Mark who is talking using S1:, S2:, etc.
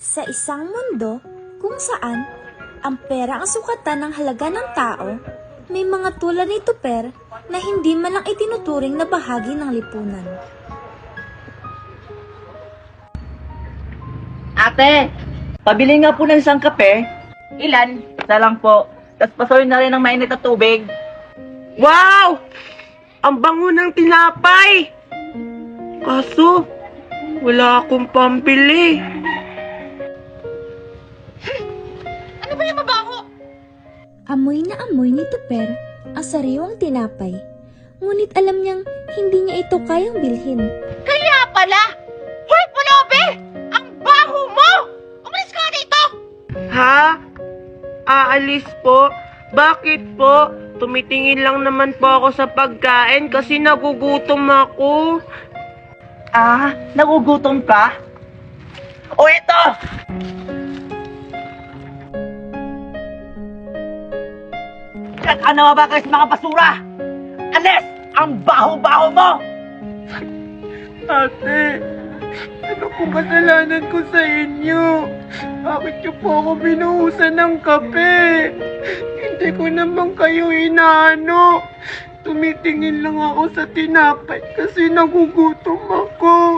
S1: Sa isang mundo kung saan ang pera ang sukatan ng halaga ng tao, may mga tulad ni Tuper na hindi man lang itinuturing na bahagi ng lipunan.
S2: Ate, pabili nga po ng isang kape. Ilan? Isa lang po. Tapos pasoy na rin ng mainit na tubig.
S3: Wow! Ang bango ng tinapay! Kaso, wala akong pambili.
S1: Amoy na amoy ni Tuper ang sariwang tinapay. Ngunit alam niyang hindi niya ito kayang bilhin.
S4: Kaya pala! Hoy, Pulobe! Ang baho mo! Umalis ka dito!
S3: Ha? Aalis po? Bakit po? Tumitingin lang naman po ako sa pagkain kasi nagugutom ako.
S2: Ah, nagugutom ka? O ito! Kat ano ba kayo sa mga basura? Alis! Ang baho-baho mo!
S3: Ate, ano pong kasalanan ko sa inyo? Bakit niyo po ako binuhusan ng kape? Hindi ko naman kayo inaano. Tumitingin lang ako sa tinapay kasi nagugutom ako.